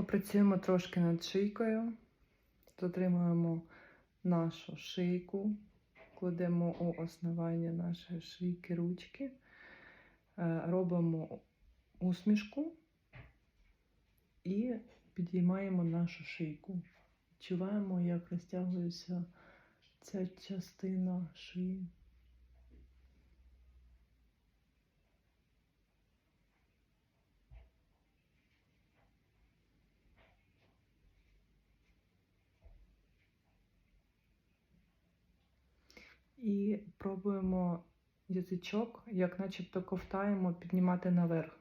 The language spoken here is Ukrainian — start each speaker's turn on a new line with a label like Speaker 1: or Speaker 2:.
Speaker 1: Попрацюємо трошки над шийкою. Затримуємо нашу шийку, кладемо у основання нашої шийки ручки, е, робимо усмішку і підіймаємо нашу шийку. Відчуваємо, як розтягується ця частина шиї. І пробуємо язичок, як начебто ковтаємо, піднімати наверх.